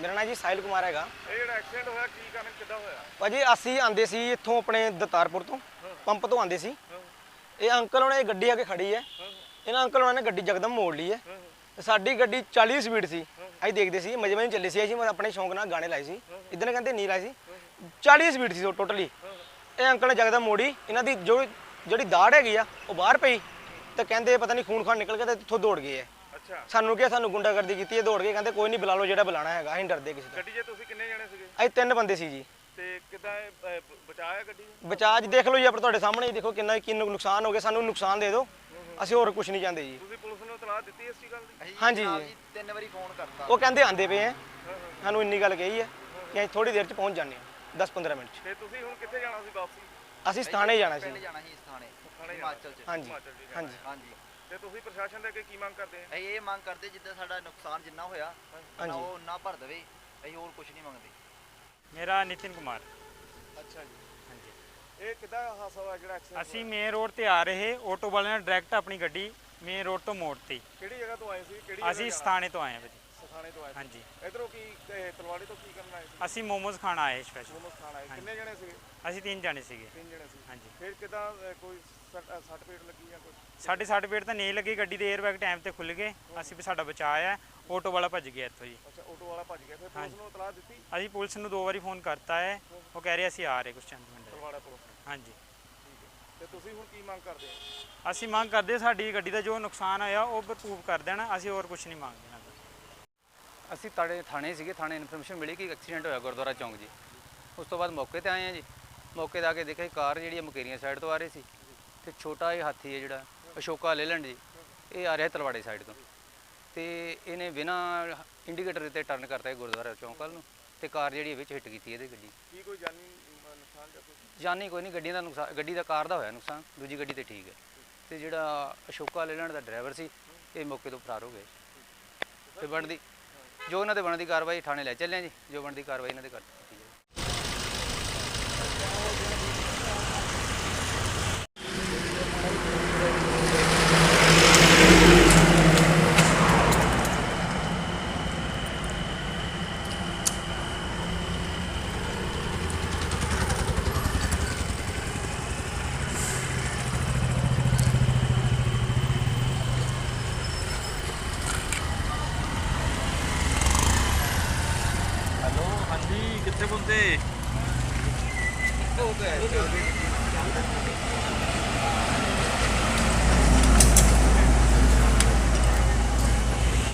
ਮੇਰਾ ਨਾਮ ਜੀ ਸਾਇਲ ਕੁਮਾਰ ਹੈਗਾ। ਇਹ ਜਿਹੜਾ ਐਕਸੀਡੈਂਟ ਹੋਇਆ ਕੀ ਕਾਰਨ ਕਿੱਦਾਂ ਹੋਇਆ? ਭਾਜੀ ਅਸੀਂ ਆਂਦੇ ਸੀ ਇੱਥੋਂ ਆਪਣੇ ਦਤਾਰਪੁਰ ਤੋਂ ਪੰਪ ਤੋਂ ਆਂਦੇ ਸੀ। ਇਹ ਅੰਕਲ ਉਹਨੇ ਗੱਡੀ ਆ ਕੇ ਖੜੀ ਹੈ ਇਹਨਾਂ ਅੰਕਲ ਉਹਨਾਂ ਗੱਡੀ ਜਗਦਮ ਮੋੜ ਲਈ ਹੈ ਸਾਡੀ ਗੱਡੀ 40 ਸਪੀਡ ਸੀ। ਅਸੀਂ ਦੇਖਦੇ ਸੀ ਮਜੇ ਮਜੇ ਚੱਲੇ ਸੀ। ਅਸੀਂ ਆਪਣੇ ਸ਼ੌਂਕ ਨਾਲ ਗਾਣੇ ਲਾਏ ਸੀ। ਇਦਾਂ ਕਹਿੰਦੇ ਨਹੀਂ ਲਾਏ ਸੀ। 40 ਸਪੀਡ ਸੀ ਟੋਟਲੀ ਇਹ ਅੰਕਲ ਨੇ ਜਗਦਮ ਮੋੜੀ। ਇਹਨਾਂ ਦੀ ਜੋ ਜਿਹੜੀ ਦਾੜ ਹੈਗੀ ਆ ਉਹ ਬਾਹਰ ਪਈ ਤੇ ਕਹਿੰਦੇ ਪਤਾ ਨਹੀਂ ਖੂਨ ਖਾਨ ਨਿਕਲ ਗਿਆ ਤੇ ਇੱਥੋਂ ਦੌੜ ਗਏ ਅੱਛਾ। ਸਾਨੂੰ ਕਿਹਾ ਸਾਨੂੰ ਗੁੰਡਾਗਰਦੀ ਕੀਤੀ ਹੈ ਦੌੜ ਕੇ ਕਹਿੰਦੇ ਕੋਈ ਨਹੀਂ ਬੁਲਾ ਲਓ ਜਿਹੜਾ ਬੁਲਾਣਾ ਹੈਗਾ ਅਸੀਂ ਡਰਦੇ ਕਿਸੇ ਤੋਂ। ਗੱਡੀ 'ਚ ਤੁਸੀਂ ਕਿੰਨੇ ਜਣੇ ਸੀਗੇ? ਅਸੀਂ ਤਿੰਨ ਬੰਦੇ ਸੀ ਜੀ। ਤੇ ਕਿੱਦਾਂ ਬਚਾਇਆ ਗੱਡੀ ਨੂੰ? ਬਚਾਅ ਜੀ ਦੇਖ ਲਓ ਜੀ ਆਪਣੇ ਤੁਹਾਡੇ ਸਾਹਮਣੇ ਹੀ ਦੇਖੋ ਕਿੰਨਾ ਕੀ ਨੁ- ਨੁਕਸਾਨ ਹੋ ਗਿਆ ਸਾਨੂੰ ਨੁਕਸਾਨ ਦੇ ਦਿਓ। ਅਸੀਂ ਹੋਰ ਕੁਝ ਨਹੀਂ ਚਾਹੁੰਦੇ ਜੀ। ਤੁਸੀਂ ਪੁਲਿਸ ਨੂੰ ਇਤਲਾਹ ਦਿੱਤੀ ਇਸ ਚੀਜ਼ ਗੱਲ ਦੀ? ਹਾਂਜੀ। ਜਨਾਬ। ਜੀ ਤਿੰਨ ਵਾਰੀ ਫੋਨ ਕਰਤਾ। ਉਹ ਕਹਿੰਦੇ ਆਂਦੇ ਪਏ ਆ। ਸਾਨੂੰ ਇੰਨੀ ਗੱਲ ਕਹੀ ਹੈ ਕਿ ਅਸੀਂ ਥੋੜੀ ਦੇਰ ਚ ਪਹੁੰਚ ਜਾਂਦੇ ਹਾਂ 10-15 ਮਿੰਟ ਚ। ਤੇ ਤੁਸੀਂ ਹੁਣ ਕਿੱਥੇ ਜਾਣਾ ਸੀ ਵਾਪਸੀ? ਅਸੀਂ ਸਥਾਨੇ ਜਾਣਾ ਪਿੰਡ ਸੀ ਜਾਣਾ ਸੀ ਥਾਣੇ ਥਾਣੇ ਹਿਮਾਚਲ ਚ। ਹਾਂਜੀ ਜੀ ਹਾਂਜੀ। ਹਾਂਜੀ। ਤੇ ਤੁਸੀਂ ਪ੍ਰਸ਼ਾਸਨ ਦੇ ਅੱਗੇ ਕੀ ਮੰਗ ਕਰਦੇ ਆ ਅਸੀਂ ਇਹ ਮੰਗ ਕਰਦੇ ਜਿੱਦਾਂ ਸਾਡਾ ਨੁਕਸਾਨ ਜਿੰਨਾ ਹੋਇਆ ਨਾ ਹਾਂਜੀ। ਉਹ ਨਾ ਭਰ ਦੇਵੇ ਅਸੀਂ ਹੋਰ ਕੁਝ ਨਹੀਂ ਮੰਗਦੇ। ਮੇਰਾ ਨਿਤਿਨ ਕੁਮਾਰ। ਅੱਛਾ ਜੀ। ਹਾਂਜੀ। ਇਹ ਕਿੱਦਾਂ ਹਾਸਾ ਹੋਇਆ ਜਿਹੜਾ ਐਕਸੀਡੈਂਟ ਅਸੀਂ ਮੇਨ ਰੋਡ ਤੇ ਆ ਰਹੇ ਆਟੋ ਵਾਲੇ ਨੇ ਡਾਇਰੈਕਟ ਆਪਣੀ ਗੱਡੀ ਮੇਨ ਰੋਡ ਤੋਂ ਮੋੜਤੀ। ਕਿਹੜੀ ਜਗ੍ਹਾ ਤੋਂ ਆਏ ਸੀ? ਕਿਹੜੀ ਅਸੀਂ? ਸਥਾਨੇ ਤੋਂ ਆਏ ਹਾਂ ਭਾਜੀ। ਸਥਾਨੇ ਤੋਂ ਆਏ ਹਾਂਜੀ। ਸੀ ਇਧਰੋਂ ਕੀ ਇਹ ਤਲਵਾੜੀ ਤੋਂ ਕੀ ਕਰਨ ਆਏ ਸੀ ਅਸੀਂ ਮੋਮੋਜ਼ ਖਾਣ ਆਏ ਸਪੈਸ਼ਲ ਮੋਮੋਸ ਖਾਣ ਆਏ। ਕਿੰਨੇ ਜਣੇ ਸੀਗੇ? ਅਸੀਂ ਤਿੰਨ ਜਾਣੇ ਸੀਗੇ। ਤਿੰਨ ਜਣੇ ਸੀ। ਹਾਂਜੀ। ਫਿਰ ਕਿੱਦਾਂ ਕੋਈ ਸੱਟ ਪੇਟ ਲੱਗੀ ਜਾਂ ਕੁਝ ਸਾਡੇ ਸੱਟ ਪੇਟ ਤਾਂ ਨਹੀਂ ਲੱਗੀ ਗੱਡੀ ਦੇ 에ਅਰਬੈਗ ਟਾਈਮ ਤੇ ਖੁੱਲ ਗਏ। ਅਸੀਂ ਵੀ ਸਾਡਾ ਬਚਾਅ ਹੈ ਆਟੋ ਵਾਲਾ ਭੱਜ ਗਿਆ ਇੱਥੋਂ ਜੀ। ਅੱਛਾ ਆਟੋ ਵਾਲਾ ਭੱਜ ਗਿਆ। ਫਿਰ ਪੁਲਿਸ ਨੂੰ ਇਤਲਾਹ ਦਿੱਤੀ? ਅਸੀਂ ਪੁਲਿਸ ਨੂੰ ਦੋ ਵਾਰੀ ਫੋਨ ਕਰਤਾ ਹੈ। ਉਹ ਕਹਿ ਰਹੇ ਅਸੀਂ ਆ ਰਹੇ ਕੁਝ ਚੰਦ ਮਿੰਟ ਤਲਵਾੜਾ ਪੁਲਿਸ ਨੂੰ। ਹਾਂਜੀ। ਹੈ। ਤੇ ਤੁਸੀਂ ਹੁਣ ਕੀ ਮੰਗ ਕਰਦੇ ਆ ਅਸੀਂ ਮੰਗ ਕਰਦੇ ਸਾਡੀ ਗੱਡੀ ਦਾ ਜੋ ਨੁਕਸਾਨ ਹੋਇਆ ਉਹ ਭਰਪੂਰ ਕਰ ਦੇਣ। ਅਸੀਂ ਹੋਰ ਕੁਝ ਨਹੀਂ ਮੰਗਦੇ। ਅਸੀਂ ਤਾੜੇ ਥਾਣੇ ਸੀਗੇ ਥਾਣੇ ਇਨਫੋਰਮੇਸ਼ਨ ਮਿਲੀ ਕਿ ਐਕਸੀਡੈਂਟ ਹੋਇਆ ਗੁਰਦੁਆਰਾ ਚੌਂਕ ਜੀ। ਉਸ ਤੋਂ ਬਾਅਦ ਮੌਕੇ ਤੇ ਆਏ ਆ ਜੀ। ਮੌਕੇ ਤੇ ਆ ਕੇ ਦੇਖਿਆ ਕਾਰ ਜਿਹੜੀ ਮੁਕੇਰੀਆਂ ਸਾਈਡ ਤੋਂ ਆ ਰਹੀ ਸੀ ਤੇ ਛੋਟਾ ਇਹ ਹਾਥੀ ਹੈ ਜਿਹੜਾ ਅਸ਼ੋਕਾ ਲੇਲੈਂਡ ਜੀ ਇਹ ਆ ਰਿਹਾ ਤਲਵਾੜੇ ਸਾਈਡ ਤੋਂ। ਤੇ ਇਹਨੇ ਬਿਨਾ ਇੰਡੀਕੇਟਰ ਤੇ ਟਰਨ ਕਰਤਾ ਗੁਰਦੁਆਰਾ ਚੌਂਕ ਵੱਲ ਨੂੰ ਤੇ ਕਾਰ ਜਿਹੜੀ ਵਿੱਚ ਹਿੱਟ ਕੀਤੀ ਇਹਦੇ ਗੱਡੀ। ਕੀ ਕੋਈ ਜਾਨੀ ਨੁਕਸਾਨ ਜਾਂ ਕੁਝ ਜਾਨੀ ਕੋਈ ਨਹੀਂ ਗੱਡੀਆਂ ਦਾ ਨੁਕਸਾਨ ਗੱਡੀ ਦਾ ਕਾਰ ਦਾ ਹੋਇਆ ਨੁਕਸਾਨ ਦੂਜੀ ਗੱਡੀ ਤੇ ਠੀਕ ਹੈ। ਤੇ ਜਿਹੜਾ ਅਸ਼ੋਕਾ ਲੇਲੈਂਡ ਦਾ ਡਰਾਈਵਰ ਸੀ ਇਹ ਮੌਕੇ ਤੋਂ ਫਰਾਰ ਹੋ ਗਏ ਤੇ ਬਣਦੀ ਜੋ ਇਹਨਾਂ ਤੇ ਬਣਦੀ ਕਾਰਵਾਈ ਥਾਣੇ ਲੈ ਚੱਲੇ ਜੀ, ਜੋ ਬਣਦੀ ਕਾਰਵਾਈ ਇਹਨਾਂ ਦੇ ਕਰ ਜੀ ਕਿੱਥੇ ਬੰਦੇ ਕਿੱਥੇ ਹੁੰਦੇ